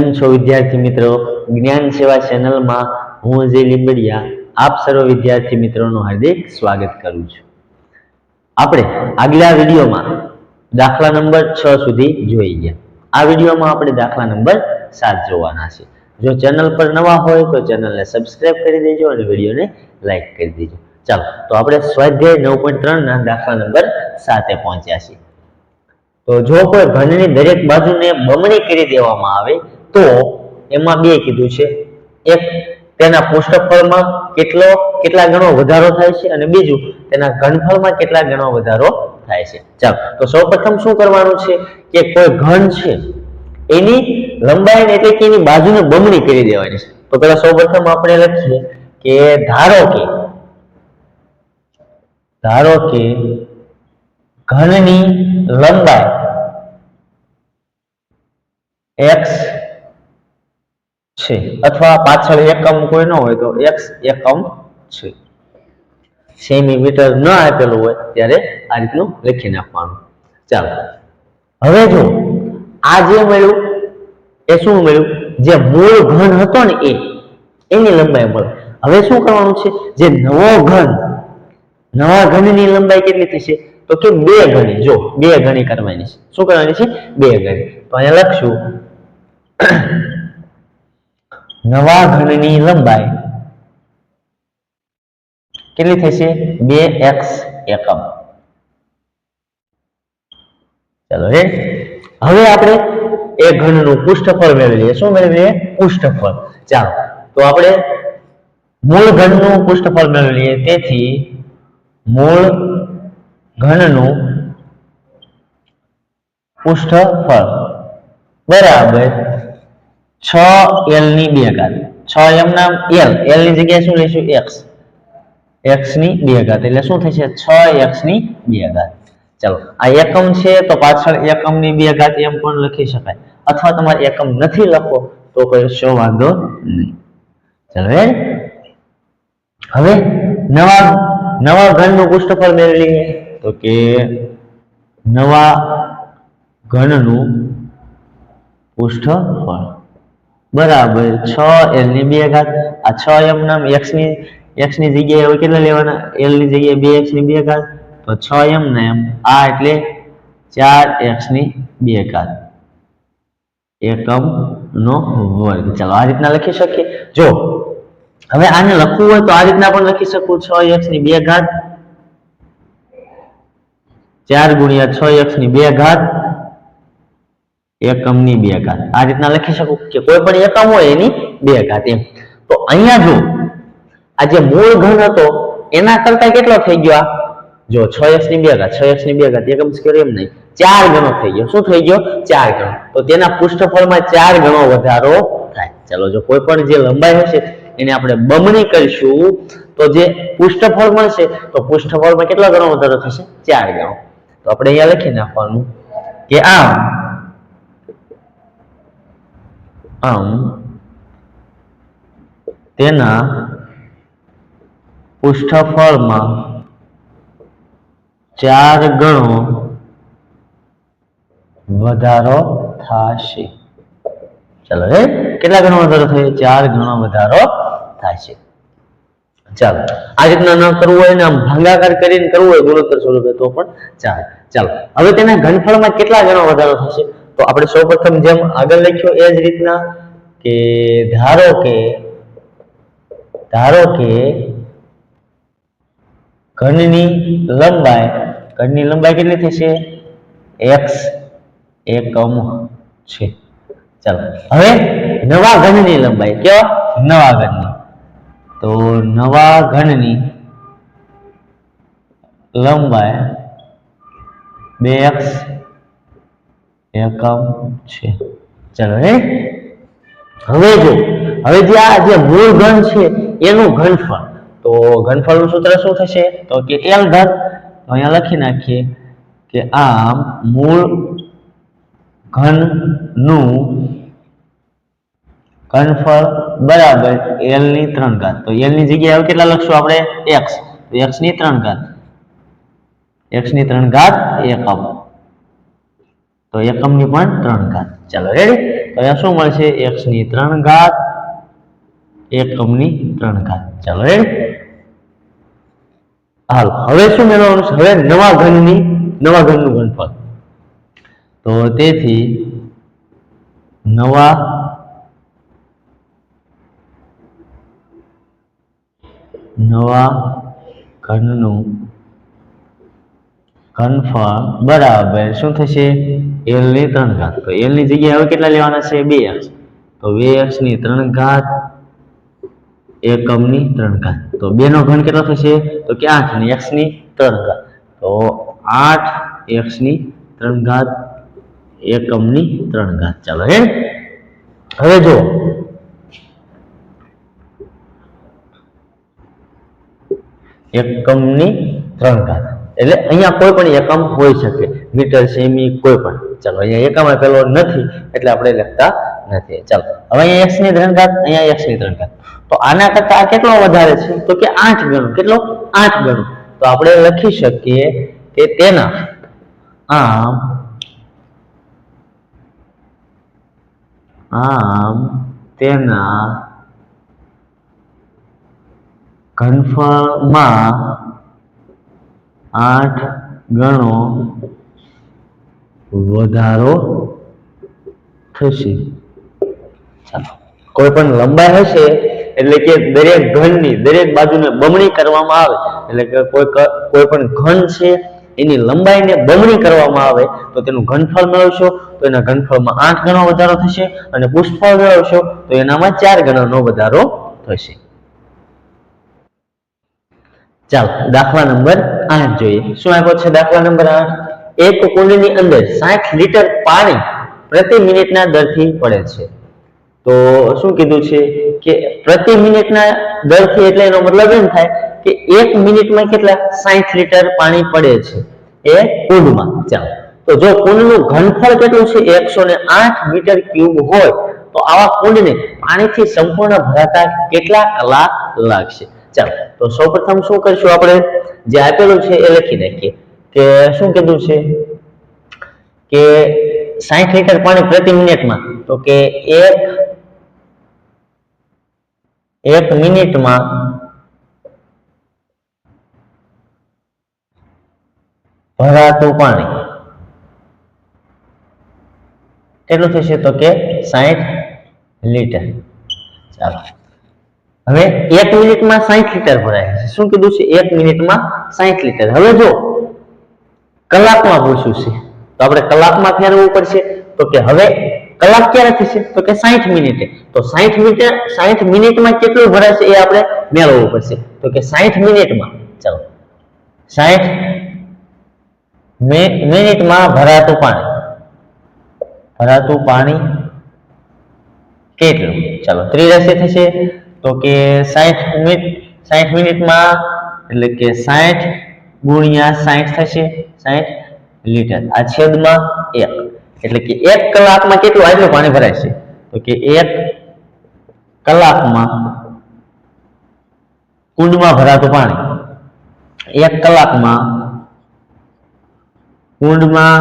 કેમ છો વિદ્યાર્થી મિત્રો? જ્ઞાન સેવા ચેનલમાં હું અજય લીંબડિયા, આપ સર્વ વિદ્યાર્થી મિત્રોનું હાર્દિક સ્વાગત કરું છું. આપણે આગલા વિડીયોમાં દાખલા નંબર છ સુધી જોઈ ગયા. આ વિડીયોમાં આપણે દાખલા નંબર સાત જોવાના છે. જો ચેનલ પર નવા હોય તો ચેનલને સબસ્ક્રાઇબ કરી દેજો અને વિડીયોને લાઈક કરી દેજો. ચાલો, તો આપણે સ્વાધ્યાય નવ પોઈન્ટ ત્રણના દાખલા નંબર સાતે પહોંચ્યા છીએ. તો જો કોઈ ઘનની દરેક બાજુને બમણી કરી દેવામાં આવે તો એમાં બે કીધું છે. એક, તેના પુષ્ટફળમાં કેટલો, કેટલા ગણો વધારો થાય છે અને બીજું, તેના ઘનફળમાં કેટલા ગણો વધારો થાય છે. ચાલો, તો સૌપ્રથમ શું કરવાનું છે કે કોઈ ઘન છે, એની લંબાઈ એટલે કે એની બાજુને બમણી કરી દેવાની છે. તો પેલા સૌપ્રથમ આપણે લખીએ કે ધારો કે ધારો કે ઘનની લંબાઈ x છે. અથવા પાછળ એકમ કોઈ ન હોય તો એક્સ એકમ છે. સેમીમીટર ન આપેલું હોય ત્યારે આ રીતનું લખી નાખવાનું. ચાલો. હવે જો આ જે મળ્યું, એ શું મળ્યું? જે મૂળ ઘન હતો ને એ, એની લંબાઈ મળે. હવે શું કરવાનું છે? જે નવો ઘન, નવા ઘનની લંબાઈ કેટલી થશે? તો કે બે ગણી જો, બે ગણી કરવાની છે. શું કરવાની છે? બે ગણી તો અહીંયા લખશું. નવા ઘનની લંબાઈ કેટલી થશે બે એક્સ એકમ. ચાલો રે. હવે આપણે એ ઘનનું પૃષ્ઠફળ મેળવીએ શું મેળવીએ પૃષ્ઠફળ. ચાલો. તો આપણે મૂળ ઘનનું પૃષ્ઠફળ મેળવીએ તેથી મૂળ ઘનનું પૃષ્ઠફળ બરાબર છ એલની બે ઘાત. છ એમ નામ એલ એલની જગ્યાએ શું લઈશું? એક્સ એક્સની બે ઘાત. એટલે શું થશે? છ એક્સની બે ઘાત. ચાલો, આ એકમ છે તો પાછળ એકમની બે ઘાત એમ પણ લખી શકાય. અથવા તમારે એકમ નથી લખો તો કશો વાંધો નહીં. ચાલો? હવે નવા નવા ઘનનું પૃષ્ઠફળ મેળવી લઈએ તો કે નવા ઘનનું પૃષ્ઠફળ. બરાબર. છ એલની બે ઘાત, આ છ એમ નામ એક્સની એક્સની જગ્યાએ હવે કેટલા લેવાના? એલની જગ્યાએ બે એક્સની બે ઘાત, તો છ એમ ને એમ. આ એટલે ચાર એક્સની બે ઘાત. એકમ નો વર્ગ. ચાલો, આ રીતના લખી શકીએ? જો, હવે આને લખવું હોય તો આ રીતના પણ લખી શકું. છ એક્સની બે ઘાત, ચાર ગુણ્યા છ એક્સની બે ઘાત એકમની બે ઘાત. આ રીતના લખી શકું કે કોઈ પણ એકમ હોય એની બે ઘાત એમ. તો અહીંયા જો આ જે મૂળ ઘન હતો, એના કરતા કેટલો થઈ ગયો આ? જો છ એક્સની બે ઘાત, છ એક્સની બે ઘાત, એકમ સ્કેર એમ નહીં. ચાર ગણો થઈ ગયો. શું થઈ ગયો? ચાર ગણો. તો તેના પૃષ્ઠફળમાં ચાર ગણો વધારો થાય. ચાલો, જો કોઈ પણ જે લંબાઈ હશે, એને આપણે બમણી કરીશું, તો જે પૃષ્ઠફળ મળશે, તો પૃષ્ઠફળમાં કેટલા ગણો વધારો થશે? ચાર ગણો. તો આપણે અહીંયા લખી નાખવાનું કે આમ આમ તેના પૃષ્ઠફળમાં ચાર ગણો વધારો થશે. ચાલો રે કેટલા ગણો વધારો થયો? ચાર ગણો વધારો થશે. ચાલો, આ રીતના ન કરવું હોય ને આમ ભાગાકાર કરીને કરવું હોય ગુણોત્તર સ્વરૂપે તો પણ ચાલે. ચાલો, હવે તેના ઘનફળમાં કેટલા ગણો વધારો થશે? તો આપણે સૌપ્રથમ જેમ આગળ લખ્યું એ જ રીતના કે ધારો કે ધારો કે ઘનની લંબાઈ ઘનની લંબાઈ કેટલી થશે? એક્સ એકમ છે. ચાલો, હવે નવા ઘનની લંબાઈ કેવા નવા ઘનની. તો નવા ઘનની લંબાઈ બે એક્સ એકમ છે. ચાલો હે હવે જો, હવે જે આ જે મૂળ ઘન છે, એનું ઘનફળ. તો ઘનફળનું સૂત્ર શું થશે? તો કે એલ ઘન. અહીંયા લખી નાખીએ કે આમ મૂળ ઘનનું ઘનફળ બરાબર એલની ત્રણ ઘાત. તો એલની જગ્યાએ કેટલા લખશું આપણે? એક્સ એક્સની ત્રણ ઘાત. એક્સની ત્રણ ઘાત એકમ તો એકમની પણ ત્રણ ઘાત. ચાલો રેડી તો અહીંયા શું મળશે? એક્સની ત્રણ ઘાત એકમની ત્રણ ઘાત. ચાલો રેડી હાલો, હવે શું મેળવવાનું છે? હવે નવા ઘનની, નવા ઘનનું ઘનફળ. તો તેથી નવા નવા ઘનનું ઘનફળ બરાબર શું થશે? એલની ત્રણ ઘાત. તો એલની જગ્યાએ હવે કેટલા લેવાના છે? બે એક્સ. તો બે એક્સની ત્રણ ઘાત, એકમની ત્રણ ઘાત. તો બે નો ઘન કેટલો થશે? તો કે આઠ ને એક્સની ત્રણ ઘાત. તો આઠ એક્સની ત્રણ ઘાત, એકમની ત્રણ ઘાત. ચાલો, હે? હવે જો એકમની ત્રણ ઘાત. એટલે અહીંયા કોઈ પણ એકમ હોઈ શકે. મીટર સેમી કોઈ પણ. ચાલો, અહીંયા એકમ આપેલો નથી, એટલે આપણે લખતા નથી. ચાલો, હવે અહીંયા એક્સની ધ્રણઘાત અહીંયા એક્સની ધ્રણઘાત તો આના કરતા આ કેટલો વધારે છે? તો કે આઠ ગણું. કેટલો? આઠ ગણું. તો આપણે લખી શકીએ કે તેના આમ આમ તેના ઘનફળમાં આઠ ગણો વધારો થશે. કોઈ પણ લંબાઈ હશે, એટલે કે દરેક ઘનની દરેક બાજુને બમણી કરવામાં આવે, એટલે કે કોઈ કોઈ પણ ઘન છે, એની લંબાઈને બમણી કરવામાં આવે, તો તેનું ઘનફળ મેળવશો, તો એના ઘનફળમાં આઠ ગણો વધારો થશે અને પુષ્ફળ મેળવશો, તો એનામાં ચાર ગણોનો વધારો થશે. ચાલો, દાખલા નંબર આઠ જોઈએ. શું આપ્યો છે દાખલા નંબર આઠ? એક કુંડની અંદર સાઠ લીટર પાણી પ્રતિ મિનિટના દરથી પડે છે. તો શું કીધું છે કે પ્રતિ મિનિટના દરથી એટલે એનો મતલબ એમ થાય કે એક મિનિટમાં કેટલા? સાઠ લીટર પાણી પડે છે એ કુંડમાં. ચાલો, તો જો કુંડનું ઘનફળ કેટલું છે? એકસો આઠ મીટર ક્યુબ હોય, તો આવા કુંડને પાણીથી સંપૂર્ણ ભરાતા કેટલા કલાક લાગશે? ચાલો, તો સૌપ્રથમ શું કરશું આપણે? જે આપેલું છે એ લખી નાખીએ. કે શું કીધું છે? કે સાહીઠ લીટર પાણી પ્રતિ મિનિટમાં, તો કે એક એક મિનિટમાં ભરાતું પાણી. કેટલું થશે? તો કે સાહીઠ લીટર. ચાલો. હવે એક મિનિટમાં સાઠ લીટર ભરાય છે. શું કીધું છે? એક મિનિટમાં સાઠ લીટર. હવે જો કલાકમાં પૂછ્યું છે, તો આપણે કલાકમાં ફેરવવું પડશે. તો કે હવે કલાક ક્યારે થશે? તો કે સાહીઠ મિનિટે. તો સાહીઠ મિનિટે સાઠ મિનિટમાં કેટલું ભરાય છે એ આપણે મેળવવું પડશે. તો કે સાહીઠ મિનિટમાં. ચાલો. સાઠ મિનિટમાં ભરાતું પાણી. ભરાતું પાણી કેટલું? ચાલો ત્રિરાશી થશે. તો કે સાઠ મિનિટ સાઠ મિનિટમાં, એટલે કે સાઠ ગુણ્યા સાઠ થશે સાઠ લીટર. આ છેદમાં એક. એટલે કે એક કલાકમાં કેટલું? આટલું પાણી ભરાય છે. તો કે એક કલાકમાં કુંડમાં ભરાતું પાણી. એક કલાકમાં કુંડમાં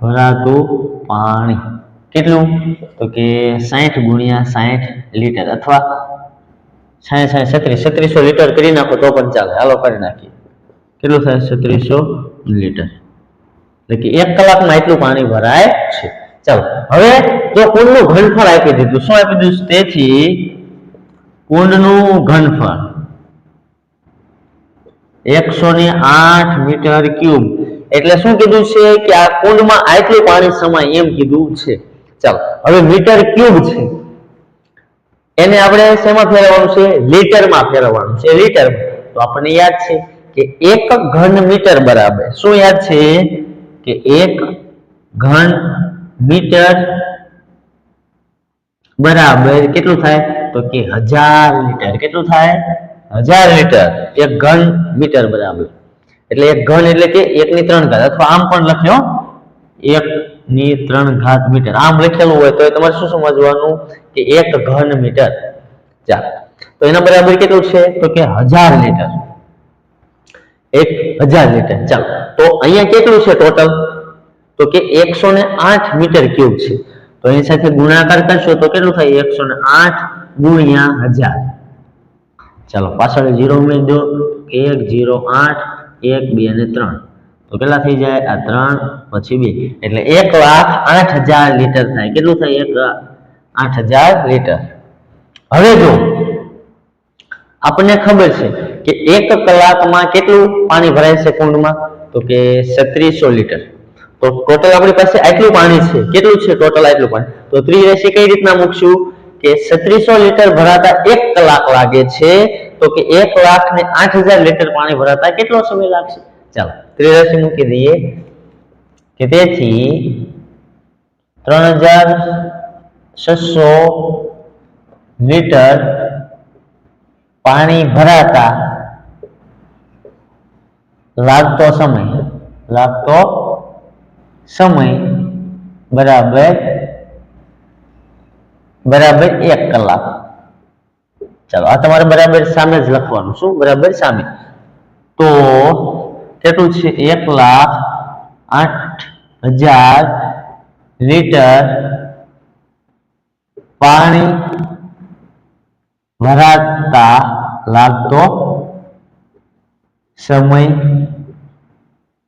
ભરાતું પાણી. કેટલું? તો કે સાઠ ગુણ્યા સાઠ લીટર અથવા સાહીઠ સાહીઠ છત્રીસ, છત્રીસો લીટર કરી નાખો તો પણ ચાલે. હાલો, કરી નાખીએ. કેટલું થાય? છત્રીસો લીટર. એટલે કે એક કલાકમાં એટલું પાણી ભરાય છે. ચાલો, હવે જો કુંડનું ઘનફળ આપી દીધું, શું આપી દીધું? તેથી કુંડનું ઘનફળ એકસો ને આઠ મીટર ક્યુબ. એટલે શું કીધું છે કે આ કુંડમાં આટલું પાણી સમાય એમ કીધું છે. ચાલો, હવે મીટર ક્યુબ છે. એને આપણે શેમાં ફેરવવાનું છે? લીટરમાં ફેરવવાનું છે લીટર તો આપણને યાદ છે કે એક ઘન મીટર બરાબર. શું યાદ છે? કે એક ઘન મીટર બરાબર કેટલું થાય? તો કે હજાર લીટર. કેટલું થાય? હજાર લીટર. એક ઘન મીટર બરાબર. એટલે એક ઘન એટલે કે એક ની ત્રણ ઘાત. અથવા આમ પણ લખ્યો એક ની ત્રણ ઘાત મીટર. આમ લખેલું હોય તો તમારે શું સમજવાનું? કે એક ઘન મીટર. ચાલો. તો એના બરાબર કેટલું છે? તો કે હજાર લીટર. એક હજાર લીટર. ચાલો. તો અહીંયા કેટલું છે ટોટલ તો કે એકસો ને આઠ મીટર ક્યુબ છે. તો એની સાથે ગુણાકાર કરશો તો કેટલું થાય? એકસો ને આઠ ગુણ્યા હજાર. ચાલો. પાછળ જીરો ઉમેરી દો એક, જીરો, આઠ, એક, બે અને ત્રણ. તો કેટલા થઈ જાય આ ત્રણ, પછી બે. એટલે એક લાખ આઠ હજાર લીટર થાય. કેટલું થાય? એક આઠ હજાર લીટર. હવે જો, આપણને ખબર છે કે એક કલાકમાં કેટલું પાણી ભરાય છે કુંડમાં તો કે છત્રીસો લીટર. તો ટોટલ આપણી પાસે આટલું પાણી છે. કેટલું છે ટોટલ આટલું પાણી? તો ત્રિરાશી કઈ રીતના મૂકશું? કે છત્રીસો લીટર ભરાતા એક કલાક લાગે છે. તો કે એક લાખ ને આઠ હજાર લીટર પાણી ભરાતા કેટલો સમય લાગશે? ચાલો, ત્રિરાશી મૂકી દઈએ કે તેથી ત્રણ હજાર છસો લીટર પાણી ભરાતા લાગતો સમય લાગતો સમય બરાબર બરાબર એક કલાક. ચાલો, આ તમારે બરાબર સામે જ લખવાનું, શું? બરાબર સામે. તો કેટલું છે? એક લાખ આઠ હજાર લીટર પાણી ભરાતા લાગતો સમય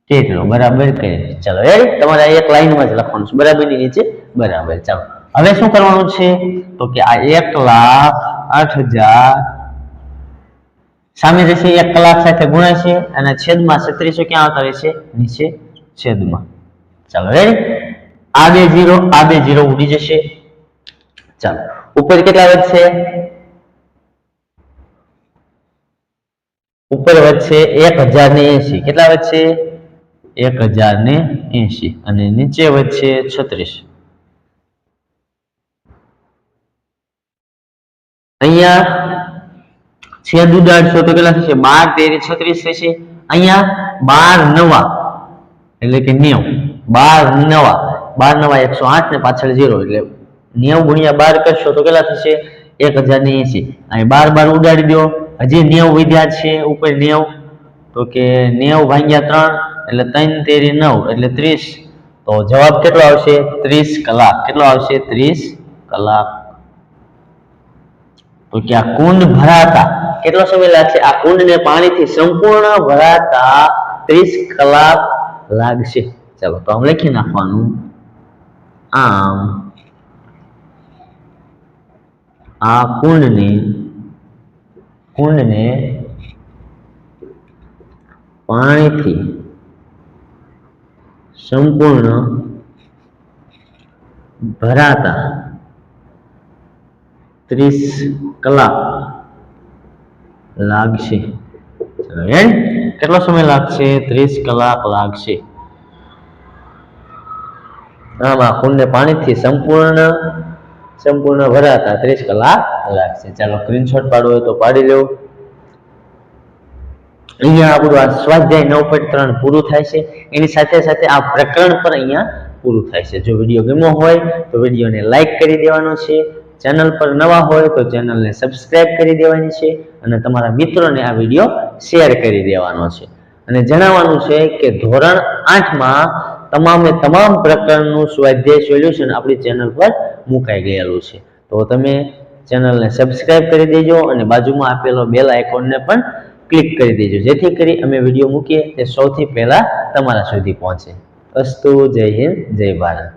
કેટલો? બરાબર કહે ચાલો એ તમારે એક લાઈનમાં જ લખવાનું છે. બરાબર નીચે? બરાબર, ચાલો. હવે શું કરવાનું છે? તો કે આ એક લાખ આઠ હજાર સામે જશે એક કલાક સાથે ગુણાશે અને છેદમાં છત્રીસો ક્યાં આવતા રહેશે? નીચે છેદમાં. ચાલો રેડી આ બે જીરો આ બે જીરો ઉડી જશે. ચાલો, ઉપર કેટલા વધશે? ઉપર વધશે એક હજાર ને એસી કેટલા વધશે? એક હજાર ને એસી અને નીચે વધશે છત્રીસ. અહીંયા છેદ ઉડાડશો તો કેટલા થશે બાર, તેરી, છત્રીસ થશે. અહીંયા બાર, નવા. એટલે કે નેવ. બાર, નવા. બાર, નવા એકસો આઠ ને પાછળ ઝીરો એટલે નેવ ગુણ્યા બાર કરશો તો કેટલા થશે? એક હજાર ને એસી. અહીં બાર બાર ઉડાડી દો. હજી નેવ વિદ્યા છે, ઉપર નેવ. તો કે નેવ ભાગ્યા ત્રણ, એટલે ત્રણ, તેરી, નવ. એટલે ત્રીસ. તો જવાબ કેટલો આવશે? ત્રીસ કલાક. કેટલો આવશે? ત્રીસ કલાક. તો કે આ કુંડ ભરાતા. કેટલો સમય લાગશે? આ કુંડને પાણીથી સંપૂર્ણ ભરાતા ત્રીસ કલાક લાગશે. ચાલો, તો આમ લખી નાખવાનું. આમ, આ કુંડને કુંડને પાણીથી સંપૂર્ણ ભરાતા ત્રીસ કલાક લાગશે. કેટલો સમય લાગશે? ત્રીસ કલાક લાગશે. આમાં કુંડને પાણીથી સંપૂર્ણ સંપૂર્ણ ભરાતા ત્રીસ કલાક લાગશે. ચાલો સ્ક્રીનશોટ પાડવો હોય તો પાડી લેવું. અહીંયા આપણું આ સ્વાધ્યાય નવ પોઈન્ટ ત્રણ પૂરું થાય છે. એની સાથે સાથે આ પ્રકરણ પણ અહીંયા પૂરું થાય છે. જો વીડિયો ગમ્યો હોય તો વિડીયોને લાઈક કરી દેવાનો છે. ચેનલ પર નવા હોય તો ચેનલને સબસ્ક્રાઇબ કરી દેવાની છે અને તમારા મિત્રોને આ વીડિયો શેર કરી દેવાનો છે. અને જણાવવાનું છે કે ધોરણ આઠમાં તમામે તમામ પ્રકરણનું સ્વાધ્યાય સોલ્યુશન આપણી ચેનલ પર મુકાઈ ગયેલું છે. તો તમે ચેનલને સબસ્ક્રાઇબ કરી દેજો અને બાજુમાં આપેલો બેલ આઇકોનને પણ ક્લિક કરી દેજો. જેથી કરી અમે વીડિયો મૂકીએ તે સૌથી પહેલાં તમારા સુધી પહોંચે. અસ્તુ, જય હિન્દ, જય ભારત.